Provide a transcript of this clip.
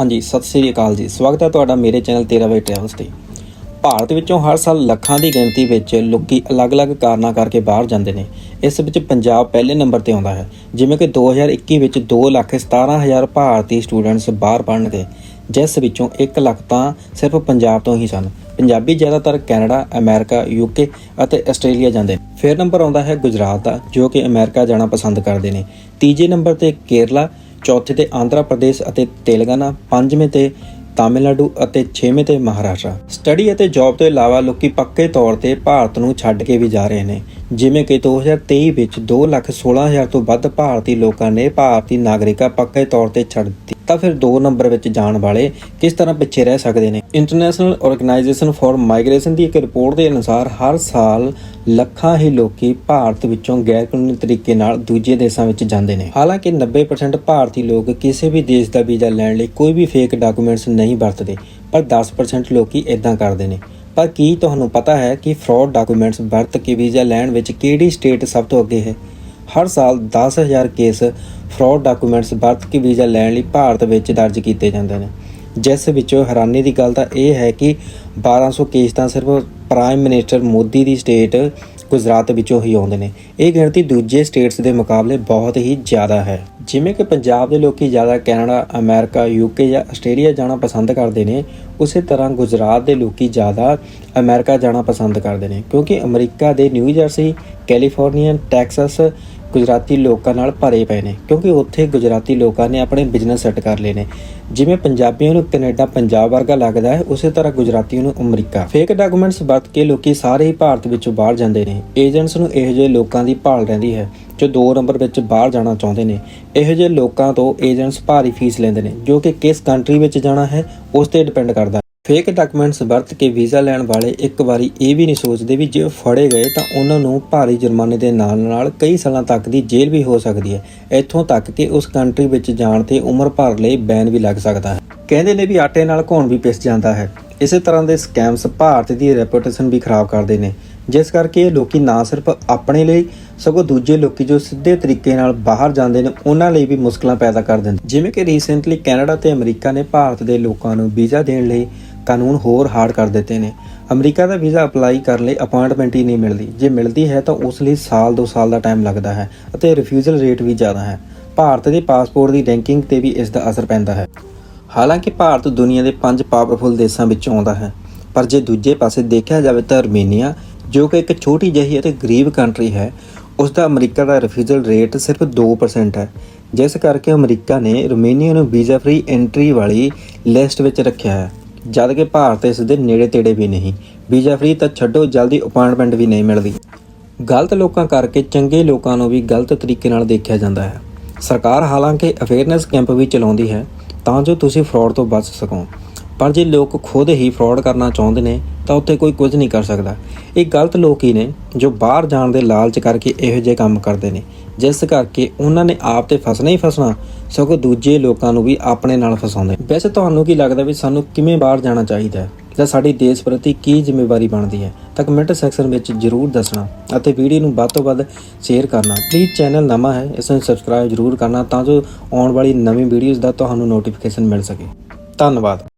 ਹਾਂਜੀ, ਸਤਿ ਸ੍ਰੀ ਅਕਾਲ ਜੀ। ਸਵਾਗਤ ਹੈ ਤੁਹਾਡਾ ਮੇਰੇ ਚੈਨਲ ਤੇਰਾ ਬਾਈ ਟਰੈਵਲਸ ਤੇ। ਭਾਰਤ ਵਿੱਚੋਂ ਹਰ ਸਾਲ ਲੱਖਾਂ ਦੀ ਗਿਣਤੀ ਵਿੱਚ ਲੋਕੀ ਅਲੱਗ-ਅਲੱਗ ਕਾਰਨਾਂ ਕਰਕੇ ਬਾਹਰ ਜਾਂਦੇ ਨੇ। ਇਸ ਵਿੱਚ ਪੰਜਾਬ ਪਹਿਲੇ ਨੰਬਰ ਤੇ ਆਉਂਦਾ ਹੈ, ਜਿਵੇਂ ਕਿ 2021 ਵਿੱਚ 217000 ਭਾਰਤੀ ਸਟੂਡੈਂਟਸ ਬਾਹਰ ਪੜ੍ਹਨ ਗਏ, ਜਿਸ ਵਿੱਚੋਂ 1 ਲੱਖ ਤਾਂ ਸਿਰਫ ਪੰਜਾਬ ਤੋਂ ਹੀ ਸਨ। ਪੰਜਾਬੀ ਜ਼ਿਆਦਾਤਰ ਕੈਨੇਡਾ, ਅਮਰੀਕਾ ਯੂਕੇ ਅਤੇ ਆਸਟ੍ਰੇਲੀਆ ਜਾਂਦੇ ਨੇ। ਫਿਰ ਨੰਬਰ ਆਉਂਦਾ ਹੈ ਗੁਜਰਾਤ ਦਾ, ਜੋ ਕਿ ਅਮਰੀਕਾ ਜਾਣਾ ਪਸੰਦ ਕਰਦੇ ਨੇ। ਤੀਜੇ ਨੰਬਰ ਤੇ ਕੇਰਲਾ ਚੌਥੇ ਤੇ ਆਂਧਰਾ ਪ੍ਰਦੇਸ਼ ਅਤੇ ਤੇਲੰਗਾਨਾ, ਪੰਜਵੇਂ ਤੇ ਤਾਮਿਲਨਾਡੂ ਅਤੇ ਛੇਵੇਂ ਤੇ ਮਹਾਰਾਸ਼ਟਰ। ਸਟੱਡੀ ਅਤੇ ਜੌਬ ਤੋਂ ਇਲਾਵਾ ਲੋਕੀ ਪੱਕੇ ਤੌਰ ਤੇ ਭਾਰਤ ਨੂੰ ਛੱਡ ਕੇ ਵੀ ਜਾ ਰਹੇ ਨੇ। ਜਿਵੇਂ ਕਿ 2023 ਵਿੱਚ 216000 ਤੋਂ ਵੱਧ ਭਾਰਤੀ ਲੋਕਾਂ ਨੇ ਭਾਰਤੀ ਨਾਗਰਿਕਤਾ ਪੱਕੇ ਤੌਰ ਤੇ ਛੱਡ ਦਿੱਤੀ। ਤਾਂ ਫਿਰ 2 ਨੰਬਰ ਵਿੱਚ ਜਾਣ ਵਾਲੇ ਕਿਸ ਤਰ੍ਹਾਂ ਪਿੱਛੇ ਰਹਿ ਸਕਦੇ ਨੇ? ਇੰਟਰਨੈਸ਼ਨਲ ਆਰਗੇਨਾਈਜੇਸ਼ਨ ਫਾਰ ਮਾਈਗ੍ਰੇਸ਼ਨ ਦੀ ਇੱਕ ਰਿਪੋਰਟ ਦੇ ਅਨੁਸਾਰ ਹਰ ਸਾਲ ਲੱਖਾਂ ਹੀ ਲੋਕੀ ਭਾਰਤ ਵਿੱਚੋਂ ਗੈਰ ਕਾਨੂੰਨੀ ਤਰੀਕੇ ਨਾਲ ਦੂਜੇ ਦੇਸ਼ਾਂ ਵਿੱਚ ਜਾਂਦੇ ਨੇ। ਹਾਲਾਂਕਿ 90% ਭਾਰਤੀ ਲੋਕ ਕਿਸੇ ਵੀ ਦੇਸ਼ ਦਾ ਵੀਜ਼ਾ ਲੈਣ ਲਈ ਕੋਈ ਵੀ ਫੇਕ ਡਾਕੂਮੈਂਟਸ ਨਹੀਂ ਵਰਤਦੇ, ਪਰ 10% ਲੋਕੀ ਇਦਾਂ ਕਰਦੇ ਨੇ। ਪਰ ਕੀ ਤੁਹਾਨੂੰ ਪਤਾ ਹੈ ਕਿ ਫਰਾਡ ਡਾਕੂਮੈਂਟਸ ਵਰਤ ਕੇ ਵੀਜ਼ਾ ਲੈਣ ਵਿੱਚ ਕਿਹੜੀ ਸਟੇਟ ਸਭ ਤੋਂ ਅੱਗੇ ਹੈ? ਹਰ ਸਾਲ 10000 ਕੇਸ ਫਰਾਡ ਡਾਕੂਮੈਂਟਸ ਵਰਤ ਕੇ ਵੀਜ਼ਾ ਲੈਣ ਲਈ ਭਾਰਤ ਵਿੱਚ ਦਰਜ ਕੀਤੇ ਜਾਂਦੇ ਨੇ। ਜਿਸ ਵਿੱਚੋਂ ਹੈਰਾਨੀ ਦੀ ਗੱਲ ਤਾਂ ਇਹ ਹੈ ਕਿ 1200 ਕੇਸ ਤਾਂ ਸਿਰਫ ਪ੍ਰਾਈਮ ਮਿਨਿਸਟਰ ਮੋਦੀ ਦੀ ਸਟੇਟ ਗੁਜਰਾਤ ਵਿੱਚੋਂ ਹੀ ਆਉਂਦੇ ਨੇ। ਇਹ ਗਿਣਤੀ ਦੂਜੇ ਸਟੇਟਸ ਦੇ ਮੁਕਾਬਲੇ ਬਹੁਤ ਹੀ ਜ਼ਿਆਦਾ ਹੈ। ਜਿਵੇਂ ਕਿ ਪੰਜਾਬ ਦੇ ਲੋਕੀ ਜ਼ਿਆਦਾ ਕੈਨੇਡਾ, ਅਮਰੀਕਾ ਯੂਕੇ ਜਾਂ ਆਸਟ੍ਰੇਲੀਆ ਜਾਣਾ ਪਸੰਦ ਕਰਦੇ ਨੇ, ਉਸੇ ਤਰ੍ਹਾਂ ਗੁਜਰਾਤ ਦੇ ਲੋਕੀ ਜ਼ਿਆਦਾ ਅਮਰੀਕਾ ਜਾਣਾ ਪਸੰਦ ਕਰਦੇ ਨੇ, ਕਿਉਂਕਿ ਅਮਰੀਕਾ ਦੇ New Jersey, California, Texas Gujarati ਲੋਕਾਂ ਨਾਲ ਭਰੇ ਪਏ ਨੇ, ਕਿਉਂਕਿ ਉੱਥੇ ਗੁਜਰਾਤੀ ਲੋਕਾਂ ਨੇ ਆਪਣੇ ਬਿਜ਼ਨਸ ਸੈੱਟ ਕਰ ਲਏ ਨੇ। ਜਿਵੇਂ ਪੰਜਾਬੀਆਂ ਨੂੰ ਕੈਨੇਡਾ ਪੰਜਾਬ ਵਰਗਾ ਲੱਗਦਾ ਹੈ, ਉਸੇ ਤਰ੍ਹਾਂ ਗੁਜਰਾਤੀਆਂ ਨੂੰ ਅਮਰੀਕਾ। ਫੇਕ ਡਾਕੂਮੈਂਟਸ ਵਰਤ ਕੇ ਲੋਕੀ ਸਾਰੇ ਹੀ ਭਾਰਤ ਵਿੱਚੋਂ ਬਾਹਰ ਜਾਂਦੇ ਨੇ। ਏਜੰਟਸ ਨੂੰ ਇਹੋ ਜਿਹੇ ਲੋਕਾਂ ਦੀ ਭਾਲ ਰਹਿੰਦੀ ਹੈ, ਜੋ 2 ਨੰਬਰ ਵਿੱਚ ਬਾਹਰ ਜਾਣਾ ਚਾਹੁੰਦੇ ਨੇ। ਇਹੋ ਜਿਹੇ ਲੋਕਾਂ ਤੋਂ ਏਜੰਟਸ ਭਾਰੀ ਫੀਸ ਲੈਂਦੇ ਨੇ, ਜੋ ਕਿ ਕਿਸ ਕੰਟਰੀ ਵਿੱਚ ਜਾਣਾ ਹੈ, ਉਸ ਤੇ ਡਿਪੈਂਡ ਕਰਦਾ ਫੇਕ ਡਾਕੂਮੈਂਟਸ ਵਰਤ ਕੇ ਵੀਜ਼ਾ ਲੈਣ ਵਾਲੇ ਇੱਕ ਵਾਰੀ ਇਹ ਵੀ ਨਹੀਂ ਸੋਚਦੇ ਵੀ ਜੇ ਉਹ ਫੜੇ ਗਏ ਤਾਂ ਉਹਨਾਂ ਨੂੰ ਭਾਰੀ ਜੁਰਮਾਨੇ ਦੇ ਨਾਲ ਨਾਲ ਕਈ ਸਾਲਾਂ ਤੱਕ ਦੀ ਜੇਲ੍ਹ ਵੀ ਹੋ ਸਕਦੀ ਹੈ। ਇੱਥੋਂ ਤੱਕ ਕਿ ਉਸ ਕੰਟਰੀ ਵਿੱਚ ਜਾਣ ਤੇ ਉਮਰ ਭਰ ਲਈ ਬੈਨ ਵੀ ਲੱਗ ਸਕਦਾ ਹੈ। ਕਹਿੰਦੇ ਨੇ ਵੀ ਆਟੇ ਨਾਲ ਘੋਣ ਵੀ ਪਿਸ ਜਾਂਦਾ ਹੈ। ਇਸੇ ਤਰ੍ਹਾਂ ਦੇ ਸਕੈਮਸ ਭਾਰਤ ਦੀ ਰੈਪੂਟੇਸ਼ਨ ਵੀ ਖਰਾਬ ਕਰਦੇ ਨੇ। ਜਿਸ ਕਰਕੇ ਇਹ ਲੋਕੀ ਨਾ ਸਿਰਫ ਆਪਣੇ ਲਈ, ਸਗੋਂ ਦੂਜੇ ਲੋਕੀ ਜੋ ਸਿੱਧੇ ਤਰੀਕੇ ਨਾਲ ਬਾਹਰ ਜਾਂਦੇ ਨੇ, ਉਹਨਾਂ ਲਈ ਵੀ ਮੁਸ਼ਕਲਾਂ ਪੈਦਾ ਕਰ ਦਿੰਦੇ ਜਿਵੇਂ ਕਿ ਰੀਸੈਂਟਲੀ ਕੈਨੇਡਾ ਤੇ ਅਮਰੀਕਾ ਨੇ ਭਾਰਤ ਦੇ ਲੋਕਾਂ ਨੂੰ ਵੀਜ਼ਾ ਦੇਣ ਲਈ ਕਾਨੂੰਨ ਹੋਰ ਹਾਰਡ ਕਰ ਦਿੱਤੇ ਨੇ। ਅਮਰੀਕਾ ਦਾ ਵੀਜ਼ਾ ਅਪਲਾਈ ਕਰਨ ਲਈ ਅਪਾਇੰਟਮੈਂਟ ਹੀ ਨਹੀਂ ਮਿਲਦੀ। ਜੇ ਮਿਲਦੀ ਹੈ ਤਾਂ ਉਸ ਲਈ ਸਾਲ 2 ਸਾਲ ਦਾ ਟਾਈਮ ਲੱਗਦਾ ਹੈ ਅਤੇ ਰਿਫਿਊਜ਼ਲ ਰੇਟ ਵੀ ਜ਼ਿਆਦਾ ਹੈ। ਭਾਰਤ ਦੇ ਪਾਸਪੋਰਟ ਦੀ ਰੈਂਕਿੰਗ ਤੇ ਵੀ ਇਸ ਦਾ ਅਸਰ ਪੈਂਦਾ ਹੈ। ਹਾਲਾਂਕਿ ਭਾਰਤ ਦੁਨੀਆ ਦੇ ਪੰਜ ਪਾਵਰਫੁਲ ਦੇਸ਼ਾਂ ਵਿੱਚ ਆਉਂਦਾ ਹੈ। ਪਰ ਜੇ ਦੂਜੇ ਪਾਸੇ ਦੇਖਿਆ ਜਾਵੇ ਤਾਂ ਅਰਮੀਨੀਆ, ਜੋ ਕਿ ਇੱਕ ਛੋਟੀ ਜਿਹੀ ਅਤੇ ਗਰੀਬ ਕੰਟਰੀ ਹੈ, ਉਸ ਦਾ ਅਮਰੀਕਾ ਦਾ ਰਿਫਿਊਜ਼ਲ ਰੇਟ ਸਿਰਫ 2% ਹੈ। ਜਿਸ ਕਰਕੇ ਅਮਰੀਕਾ ਨੇ ਰੋਮੇਨੀਆ ਨੂੰ ਵੀਜ਼ਾ ਫ੍ਰੀ ਐਂਟਰੀ ਵਾਲੀ ਲਿਸਟ ਵਿੱਚ ਰੱਖਿਆ ਹੈ। ਜਦ ਕਿ ਭਾਰਤ ਇਸ ਦੇ ਨੇੜੇ ਤੇੜੇ ਵੀ ਨਹੀਂ। ਵੀਜ਼ਾ ਫ੍ਰੀ ਤਾਂ ਛੱਡੋ, ਜਲਦੀ ਅਪਾਇੰਟਮੈਂਟ ਵੀ ਨਹੀਂ ਮਿਲਦੀ। ਗਲਤ ਲੋਕਾਂ ਕਰਕੇ ਚੰਗੇ ਲੋਕਾਂ ਨੂੰ ਵੀ ਗਲਤ ਤਰੀਕੇ ਨਾਲ ਦੇਖਿਆ ਜਾਂਦਾ ਹੈ। ਸਰਕਾਰ ਹਾਲਾਂਕਿ ਅਵੇਅਰਨੈਸ ਕੈਂਪ ਵੀ ਚਲਾਉਂਦੀ ਹੈ, ਤਾਂ ਜੋ ਤੁਸੀਂ ਫਰਾਡ ਤੋਂ ਬਚ ਸਕੋ। ਪਰ ਜੇ ਲੋਕ ਖੁਦ ਹੀ ਫਰਾਡ ਕਰਨਾ ਚਾਹੁੰਦੇ ਨੇ, ਤਾਂ ਉੱਥੇ ਕੋਈ ਕੁਝ ਨਹੀਂ ਕਰ ਸਕਦਾ। ਇਹ ਗਲਤ ਲੋਕ ਹੀ ਨੇ, ਜੋ ਬਾਹਰ ਜਾਣ ਦੇ ਲਾਲਚ ਕਰਕੇ ਇਹੋ ਜਿਹੇ ਕੰਮ ਕਰਦੇ ਨੇ। ਜਿਸ ਕਰਕੇ ਉਹਨਾਂ ਨੇ ਆਪ ਤੇ ਫਸਣਾ ਹੀ ਫਸਣਾ, ਸਗੋਂ ਦੂਜੇ ਲੋਕਾਂ ਨੂੰ ਵੀ ਆਪਣੇ ਨਾਲ ਫਸਾਉਂਦੇ ਵੈਸੇ ਤੁਹਾਨੂੰ ਕੀ ਲੱਗਦਾ ਵੀ ਸਾਨੂੰ ਕਿਵੇਂ ਬਾਹਰ ਜਾਣਾ ਚਾਹੀਦਾ ਹੈ? ਜਾਂ ਸਾਡੀ ਦੇਸ਼ ਪ੍ਰਤੀ ਕੀ ਜ਼ਿੰਮੇਵਾਰੀ ਬਣਦੀ ਹੈ? ਤਾਂ ਕਮੈਂਟ ਸੈਕਸ਼ਨ ਵਿੱਚ ਜਰੂਰ ਦੱਸਣਾ ਅਤੇ ਵੀਡੀਓ ਨੂੰ ਵੱਧ ਤੋਂ ਵੱਧ ਸ਼ੇਅਰ ਕਰਨਾ। ਪਲੀਜ਼ ਚੈਨਲ ਨਵਾਂ ਹੈ, ਇਸ ਨੂੰ ਸਬਸਕ੍ਰਾਈਬ ਜਰੂਰ ਕਰਨਾ ਤਾਂ ਜੋ ਆਉਣ ਵਾਲੀ ਨਵੀਂ ਵੀਡੀਓਜ਼ ਦਾ ਤੁਹਾਨੂੰ ਨੋਟੀਫਿਕੇਸ਼ਨ ਮਿਲ ਸਕੇ। ਧੰਨਵਾਦ।